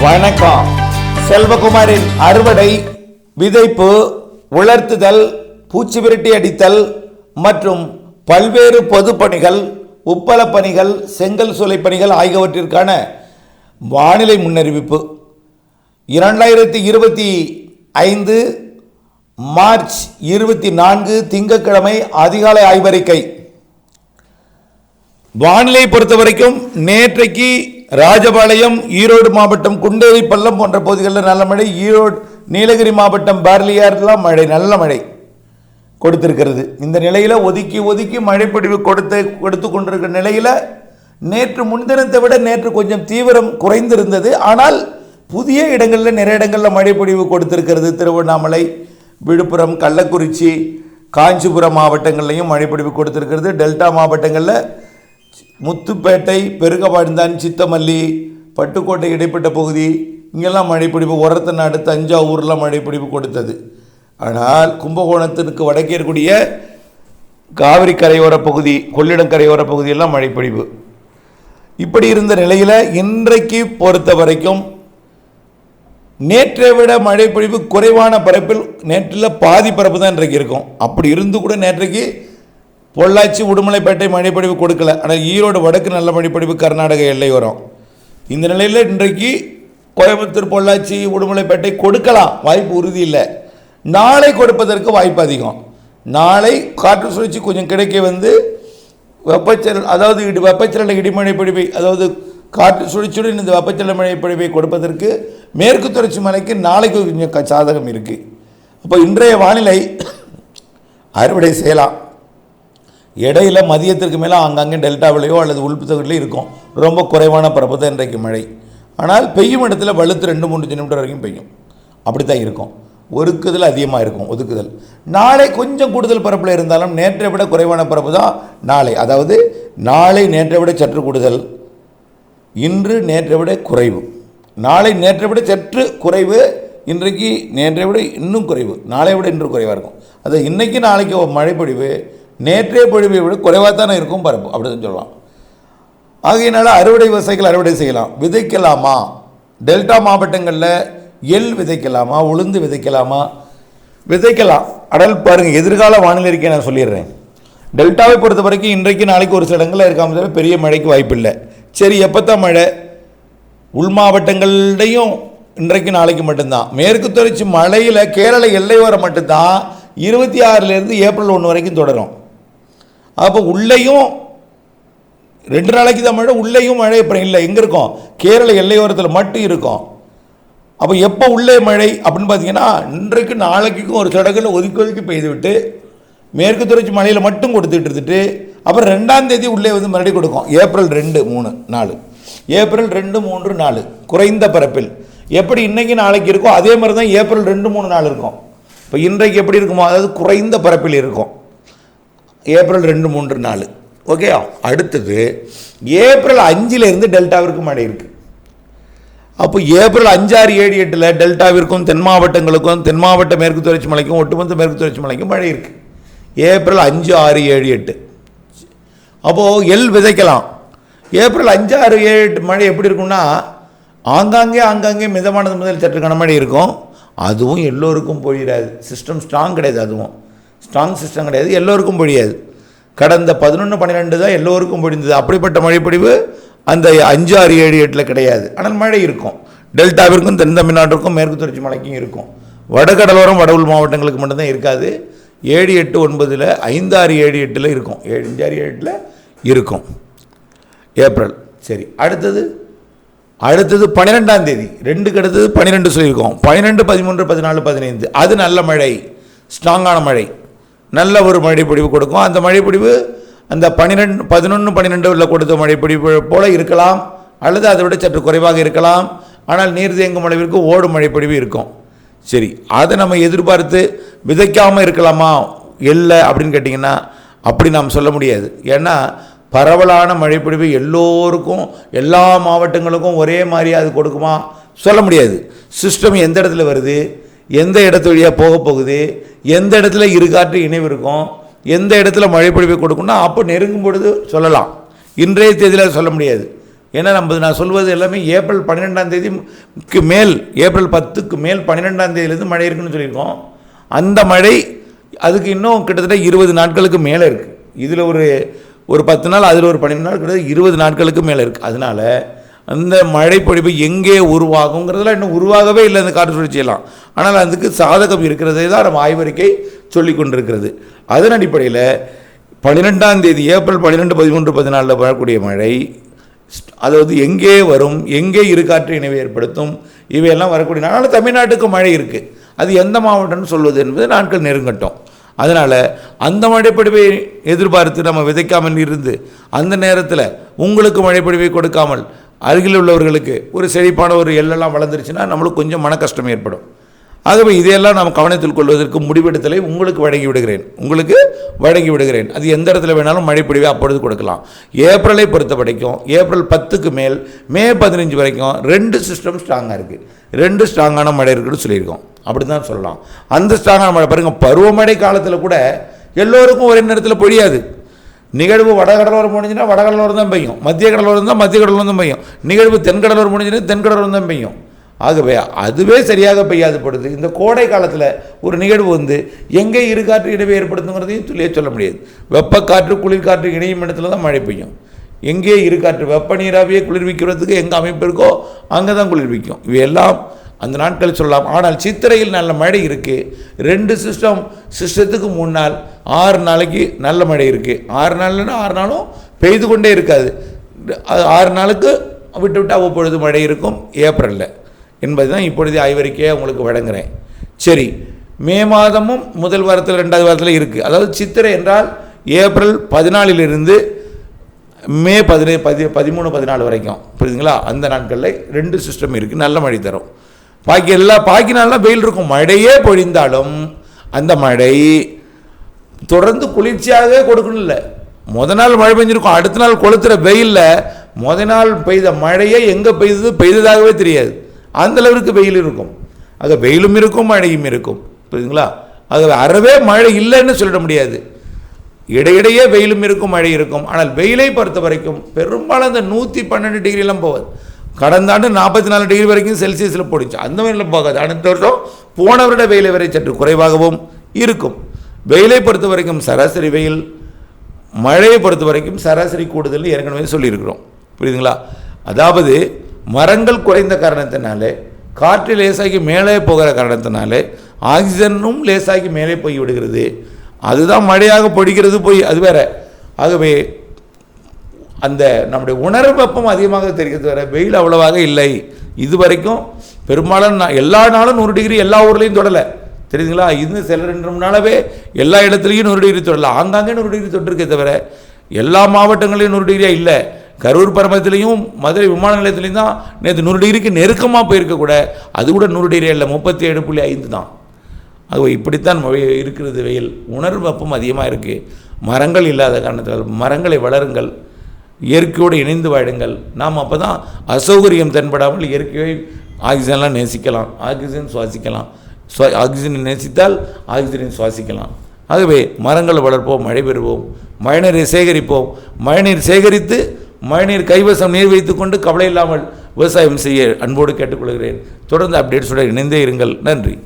வணக்கம். செல்வகுமாரின் அறுவடை விதைப்பு உலர்த்துதல் பூச்சி விரட்டி அடித்தல் மற்றும் பல்வேறு பொதுப்பணிகள் உப்பளப் பணிகள் செங்கல் சூளை பணிகள் ஆகியவற்றிற்கான வானிலை முன்னறிவிப்பு. இரண்டாயிரத்தி இருபத்தி ஐந்து மார்ச் இருபத்தி நான்கு திங்கட்கிழமை அதிகாலை ஆய்வறிக்கை. வானிலை பொறுத்த வரைக்கும் நேற்றைக்கு ராஜபாளையம் ஈரோடு மாவட்டம் குண்டேரி பள்ளம் போன்ற பகுதிகளில் நல்ல மழை. ஈரோடு நீலகிரி மாவட்டம் பார்லியார்லாம் மழை நல்ல மழை கொடுத்திருக்கிறது. இந்த நிலையில் ஒதுக்கி ஒதுக்கி மழைப்பொழிவு கொடுத்து கொடுத்து கொண்டிருக்கிற நிலையில் நேற்று முன்தினத்தை விட நேற்று கொஞ்சம் தீவிரம் குறைந்திருந்தது. ஆனால் புதிய இடங்களில் நிறைய இடங்களில் மழைப்பொழிவு கொடுத்திருக்கிறது. திருவண்ணாமலை விழுப்புரம் கள்ளக்குறிச்சி காஞ்சிபுரம் மாவட்டங்கள்லையும் மழைப்பொழிவு கொடுத்திருக்கிறது. டெல்டா மாவட்டங்களில் முத்துப்பேட்டை பெருகவாழ்ந்தான் சித்தமல்லி பட்டுக்கோட்டை இடைப்பட்ட பகுதி. இங்கெல்லாம் மழைப்பிடிப்பு உரத்த நாடு தஞ்சாவூர்லாம் மழைப்பிடிப்பு கொடுத்தது. ஆனால் கும்பகோணத்திற்கு வடக்கே இருக்கக்கூடிய காவிரி கரையோர பகுதி கொள்ளிடம் கரையோர பகுதியெல்லாம் மழைப்பிடிப்பு. இப்படி இருந்த நிலையில் இன்றைக்கு பொறுத்த வரைக்கும் நேற்றை விட மழைப்பொழிவு குறைவான பரப்பில் நேற்றில் பாதி பரப்பு தான் இன்றைக்கு இருக்கும். அப்படி இருந்து கூட நேற்றைக்கு பொள்ளாச்சி உடுமலைப்பேட்டை மழைப்பொழிவு கொடுக்கல. ஆனால் ஈரோடு வடக்கு நல்ல மழைப்பொழிவு கர்நாடக எல்லை வரும் இந்த நிலையில் இன்றைக்கு கோயம்புத்தூர் பொள்ளாச்சி உடுமலைப்பேட்டை கொடுக்கலாம். வாய்ப்பு உறுதி இல்லை. நாளை கொடுப்பதற்கு வாய்ப்பு அதிகம். நாளை காற்று சுழற்சி கொஞ்சம் கிடைக்க வந்து வெப்பச்சலன் அதாவது இடி வெப்பச்சலன இடிமழை பொழிவை அதாவது காற்று சுழிச்சுடன் இந்த வெப்பச்சல மழை பொழிவை கொடுப்பதற்கு மேற்கு தொடர்ச்சி மலைக்கு நாளைக்கு கொஞ்சம் சாதகம் இருக்குது அப்போ இன்றைய வானிலை அறுவடை செய்யலாம். இடையில மதியத்திற்கு மேலே அங்கங்கே டெல்டாவிலையோ அல்லது உள்பகுதியிலையோ இருக்கும். ரொம்ப குறைவான பரப்பு தான் இன்றைக்கு மழை. ஆனால் பெய்யும் இடத்துல வலுத்து ரெண்டு மூணு சென்டிமீட்டர் வரைக்கும் பெய்யும். அப்படி தான் இருக்கும். ஒருக்குதல் அதிகமாக இருக்கும் ஒதுக்குதல். நாளை கொஞ்சம் கூடுதல் பரப்பில் இருந்தாலும் நேற்றை விட குறைவான பரப்பு தான் நாளை. அதாவது நாளை நேற்றை விட சற்று கூடுதல் இன்று நேற்றை விட குறைவு. நாளை நேற்றை விட சற்று குறைவு இன்றைக்கு நேற்றை விட இன்னும் குறைவு. நாளை விட இன்று குறைவாக இருக்கும். அது இன்றைக்கி நாளைக்கு மழைப்பொழிவு நேற்றே பொழிவை விட குறைவாக தானே இருக்கும் பரப்பு அப்படின்னு சொல்லலாம் ஆகையினால அறுவடை விவசாயிகள் அறுவடை செய்யலாம். விதைக்கலாமா? டெல்டா மாவட்டங்களில் எள் விதைக்கலாமா? உளுந்து விதைக்கலாமா? விதைக்கலாம். அடல் பாருங்கள் எதிர்கால வானிலை இருக்கே நான் சொல்லிடுறேன். டெல்டாவை பொறுத்த வரைக்கும் இன்றைக்கு நாளைக்கு ஒரு சில இடங்களில் இருக்காமல் தவிர பெரிய மழைக்கு வாய்ப்பு இல்லை. சரி எப்போ தான் மழை? உள் மாவட்டங்கள்டையும் இன்றைக்கு நாளைக்கு மட்டும்தான். மேற்கு தொடர்ச்சி மழையில் கேரள எல்லை வர மட்டும்தான். இருபத்தி ஆறுலேருந்து ஏப்ரல் ஒன்று வரைக்கும் தொடரும். அப்போ உள்ளேயும் ரெண்டு நாளைக்கு தான் மழை உள்ளேயும் மழை அப்புறம் இல்லை. எங்கே இருக்கும்? கேரள எல்லையோரத்தில் மட்டும் இருக்கும். அப்போ எப்போ உள்ளே மழை அப்படின்னு பார்த்தீங்கன்னா இன்றைக்கு நாளைக்கும் ஒரு சடங்கில் ஒதுக்கி ஒதுக்கி பெய்து விட்டு மேற்கு தொடர்ச்சி மலையில் மட்டும் கொடுத்துட்டு இருந்துட்டு அப்புறம் ரெண்டாம் தேதி உள்ளே வந்து மறுபடியும் கொடுக்கும். ஏப்ரல் ரெண்டு மூணு நாலு. ஏப்ரல் ரெண்டு மூன்று நாலு. குறைந்த பரப்பில். எப்படி இன்னைக்கு நாளைக்கு இருக்கோ அதே மாதிரி தான் ஏப்ரல் ரெண்டு மூணு நாள் இருக்கும். இப்போ இன்றைக்கு எப்படி இருக்குமோ அதாவது குறைந்த பரப்பில் இருக்கும். ஏப்ரல் ரெண்டு மூன்று நாலு. ஓகே? அடுத்தது ஏப்ரல் அஞ்சிலேருந்து டெல்டாவிற்கு மழை இருக்குது அப்போ ஏப்ரல் அஞ்சாறு ஏழு எட்டில் டெல்டாவிற்கும் தென் மாவட்டங்களுக்கும் தென் மாவட்ட மேற்கு தொடர்ச்சி மலைக்கும் ஒட்டுமொத்த மேற்கு தொடர்ச்சி மலைக்கும் மழை இருக்குது ஏப்ரல் அஞ்சு ஆறு ஏழு எட்டு. அப்போது எள் விதைக்கலாம். ஏப்ரல் அஞ்சு ஆறு ஏழு எட்டு மழை எப்படி இருக்கும்னா ஆங்காங்கே ஆங்காங்கே மிதமானது முதல் சற்று கனமழை இருக்கும். அதுவும் எல்லோருக்கும் போயிடாது சிஸ்டம் ஸ்ட்ராங் கிடையாது அதுவும். ஸ்ட்ராங் சிஸ்டம் கிடையாது எல்லோருக்கும் பொழியாது கடந்த பதினொன்று பன்னிரெண்டு தான் எல்லோருக்கும் பொழிந்தது அப்படிப்பட்ட மழைப்பொழிவு அந்த அஞ்சு ஆறு ஏழு எட்டில் கிடையாது. ஆனால் மழை இருக்கும். டெல்டாவிற்கும் தென் தமிழ்நாட்டிற்கும் மேற்கு தொடர்ச்சி மலைக்கும் இருக்கும். வடகடலோரம் வட மாவட்டங்களுக்கு மட்டும்தான் இருக்காது. ஏழு எட்டு ஒன்பதில் ஐந்து ஆறு ஏழு எட்டில் இருக்கும். ஏழு அஞ்சு ஆறு ஏழு எட்டில் இருக்கும். ஏப்ரல். சரி அடுத்தது? அடுத்தது பன்னிரெண்டாம் தேதி. ரெண்டுக்கு அடுத்தது பன்னிரெண்டு சொல்லியிருக்கோம். பன்னிரெண்டு பதிமூன்று பதினாலு பதினைந்து. அது நல்ல மழை. ஸ்ட்ராங்கான மழை. நல்ல ஒரு மழைப்பொழிவு கொடுக்கும். அந்த மழைப்பொழிவு அந்த பன்னிரெண்டு பதினொன்று பன்னிரெண்டில் கொடுத்த மழைப்பொழிவு போல இருக்கலாம். அல்லது அதை விட சற்று குறைவாக இருக்கலாம். ஆனால் நீர் தேங்கும் அளவிற்கு ஓடும் மழைப்பொழிவு இருக்கும். சரி அதை நம்ம எதிர்பார்த்து விதைக்காமல் இருக்கலாமா? இல்லை அப்படின்னு கேட்டிங்கன்னா அப்படி நாம் சொல்ல முடியாது. ஏன்னா பரவலான மழைப்பொழிவு எல்லோருக்கும் எல்லா மாவட்டங்களுக்கும் ஒரே மாதிரி அது கொடுக்குமா? சொல்ல முடியாது. சிஸ்டம் எந்த இடத்துல வருது? எந்த இடத்து வழியாக போக போகுது? எந்த இடத்துல இருகாற்று இணைவு இருக்கும்? எந்த இடத்துல மழைப்பொழிவை கொடுக்கும்னா அப்போ நெருங்கும் பொழுது சொல்லலாம். இன்றைய தேதியில் சொல்ல முடியாது. ஏன்னா நம்ம நான் சொல்வது எல்லாமே ஏப்ரல் பன்னிரெண்டாம் தேதிக்கு மேல் ஏப்ரல் பத்துக்கு மேல் பன்னிரெண்டாம் தேதியிலேருந்து மழை இருக்குன்னு சொல்லியிருக்கோம். அந்த மழை அதுக்கு இன்னும் கிட்டத்தட்ட இருபது நாட்களுக்கு மேலே இருக்குது இதில் ஒரு ஒரு பத்து நாள் அதில் ஒரு பன்னெண்டு நாள் கிட்டத்தட்ட இருபது நாட்களுக்கு மேலே இருக்குது அதனால் அந்த மழை பொழிவு எங்கே உருவாகுங்கிறதுலாம் இன்னும் உருவாகவே இல்லை அந்த காற்று சுழற்சியெல்லாம். ஆனால் அதுக்கு சாதகம் இருக்கிறதே தான் நம்ம ஆய்வறிக்கை சொல்லி கொண்டிருக்கிறது. அதன் அடிப்படையில் பன்னிரெண்டாம் தேதி ஏப்ரல் பன்னிரெண்டு பதிமூன்று பதினாலில் வரக்கூடிய மழை அதாவது எங்கே வரும் எங்கே இருக்காற்று இணைவை ஏற்படுத்தும் இவையெல்லாம் வரக்கூடிய அதனால் தமிழ்நாட்டுக்கு மழை இருக்குது அது எந்த மாவட்டம்னு சொல்வது என்பது நாட்கள் நெருங்கட்டும். அதனால் அந்த மழைப்பொழிவை எதிர்பார்த்து நம்ம விதைக்காமல் இருந்து அந்த நேரத்தில் உங்களுக்கு மழைப்பொழிவை கொடுக்காமல் அருகில் உள்ளவர்களுக்கு ஒரு செழிப்பான ஒரு எள்ளெல்லாம் வளர்ந்துருச்சுன்னா நம்மளுக்கு கொஞ்சம் மன கஷ்டம் ஏற்படும். ஆகவே இதையெல்லாம் நாம் கவனத்தில் கொள்வதற்கு முடிவெடுத்தலை உங்களுக்கு வழங்கி விடுகிறேன். உங்களுக்கு வழங்கி விடுகிறேன். அது எந்த இடத்துல வேணாலும் மழை அப்பொழுது கொடுக்கலாம். ஏப்ரலை பொறுத்த வரைக்கும் ஏப்ரல் பத்துக்கு மேல் மே பதினஞ்சு வரைக்கும் ரெண்டு சிஸ்டம் ஸ்ட்ராங்காக இருக்குது ரெண்டு ஸ்ட்ராங்கான மழை இருக்குன்னு சொல்லியிருக்கோம். அப்படி தான் சொல்லலாம். அந்த ஸ்ட்ராங்கான மழை பாருங்கள் பருவமழை காலத்தில் கூட எல்லோருக்கும் ஒரே நேரத்தில் பொழியாது. நிகழ்வு வடகடலோரம் முடிஞ்சுன்னா வடகடலோரம் தான் பெய்யும். மத்திய கடலோரம் தான் மத்திய கடலோரம் தான் பெய்யும். நிகழ்வு தென்கடலோரம் முடிஞ்சுன்னா தென்கடலோரம் தான் பெய்யும். ஆகவே அதுவே சரியாக பெய்யாதப்படுது இந்த கோடை காலத்தில் ஒரு நிகழ்வு வந்து எங்கே இருக்காற்று இடைவே ஏற்படுத்துங்கிறதையும் துல்லியாக சொல்ல முடியாது. வெப்பக்காற்று குளிர்காற்று இணையும் இடத்துல தான் மழை பெய்யும். எங்கே இருக்காற்று வெப்ப நீராவியே குளிர்விக்கிறதுக்கு எங்கே அமைப்பு இருக்கோ அங்கே தான் குளிர்விக்கும். இவையெல்லாம் அந்த நாட்களில் சொல்லலாம். ஆனால் சித்திரையில் நல்ல மழை இருக்குது ரெண்டு சிஸ்டம் சிஸ்டத்துக்கு மூணு நாள் ஆறு நாளைக்கு நல்ல மழை இருக்குது ஆறு நாள்னா ஆறு நாளும் பெய்து கொண்டே இருக்காது. அது ஆறு நாளுக்கு விட்டு விட்டு அவ்வப்பொழுது மழை இருக்கும். ஏப்ரலில். என்பது தான் இப்பொழுது ஆய்வறிக்கையை உங்களுக்கு வழங்குகிறேன் சரி மே மாதமும் முதல் வாரத்தில் ரெண்டாவது வாரத்தில் இருக்குது அதாவது சித்திரை என்றால் ஏப்ரல் பதினாலிலிருந்து மே பதினே பதி பதிமூணு பதினாலு வரைக்கும். புரியுதுங்களா? அந்த நாட்களில் ரெண்டு சிஸ்டம் இருக்குது நல்ல மழை தரும். பாக்கி எல்லா பாக்கி நாள்லாம் வெயில் இருக்கும். மழையே பொழிந்தாலும் அந்த மழை தொடர்ந்து குளிர்ச்சியாகவே கொடுக்கணும் இல்லை. முத நாள் மழை பெஞ்சிருக்கும். அடுத்த நாள் கொளுத்துற வெயிலில் முத நாள் பெய்த மழையே எங்கே பெய்தது பெய்ததாகவே தெரியாது. அந்த அளவுக்கு வெயில் இருக்கும். ஆக வெயிலும் இருக்கும் மழையும் இருக்கும். புரியுதுங்களா? ஆகவே அறவே மழை இல்லைன்னு சொல்லிட முடியாது. இடையிடையே வெயிலும் இருக்கும் மழை இருக்கும். ஆனால் வெயிலை பொறுத்த வரைக்கும் பெரும்பாலும் அந்த நூற்றி பன்னெண்டு டிகிரிலாம் போகாது. கடந்த ஆண்டு நாற்பத்தி நாலு டிகிரி வரைக்கும் செல்சியஸில் போடுச்சு. அந்த மாதிரிலாம் போகாது அடுத்த வருஷம் போன வருட வெயிலை வரை சற்று குறைவாகவும் இருக்கும். வெயிலை பொறுத்த வரைக்கும் சராசரி வெயில் மழையை பொறுத்த வரைக்கும் சராசரி கூடுதல் ஏற்கனவே சொல்லியிருக்கிறோம். புரியுதுங்களா? அதாவது மரங்கள் குறைந்த காரணத்தினாலே காற்று லேசாகி மேலே போகிற காரணத்தினாலே ஆக்சிஜனும் லேசாகி மேலே போய் விடுகிறது அதுதான் மழையாக பொடிக்கிறது போய் அது வேற. ஆகவே அந்த நம்முடைய உணர்வு வெப்பம் அதிகமாக தெரிகிறது வர வெயில் அவ்வளவாக இல்லை. இது வரைக்கும் பெரும்பாலும் நான் எல்லா நாளும் நூறு டிகிரி எல்லா ஊர்லேயும் தொடலை. தெரியுதுங்களா? இன்னும் சில ரெண்டு மூணு நாளாவே எல்லா இடத்துலையும் நூறு டிகிரி தொடலை. ஆங்காங்கே நூறு டிகிரி தொட்டிருக்கே தவிர எல்லா மாவட்டங்களையும் நூறு டிகிரியாக இல்லை. கரூர் பரமத்திலையும் மதுரை விமான நிலையத்திலையும் தான் நேற்று நூறு டிகிரிக்கு நெருக்கமாக போயிருக்க கூட அது கூட நூறு டிகிரி இல்லை. முப்பத்தி ஏழு புள்ளி ஐந்து தான். ஆகவே இப்படித்தான் இருக்கிறது வெயில். உணர்வு வெப்பம் அதிகமாக இருக்குது மரங்கள் இல்லாத காரணத்தால் மரங்களை வளருங்கள். இயற்கையோடு இணைந்து வாழுங்கள். நாம் அப்போ தான் அசௌகரியம் தென்படாமல் இயற்கையை ஆக்சிஜன்லாம் நேசிக்கலாம். ஆக்சிஜன் சுவாசிக்கலாம். சுவா ஆக்சிஜனை நேசித்தால் ஆக்சிஜனை சுவாசிக்கலாம். ஆகவே மரங்கள் வளர்ப்போம் மழை பெறுவோம் மழைநீரை சேகரிப்போம். மழைநீர் சேகரித்து மழைநீர் கைவசம் நீர் வைத்துக்கொண்டு கவலை இல்லாமல் விவசாயம் செய்ய அன்போடு கேட்டுக்கொள்கிறேன். தொடர்ந்து அப்டேட்ஸுடன் இணைந்தே இருங்கள். நன்றி.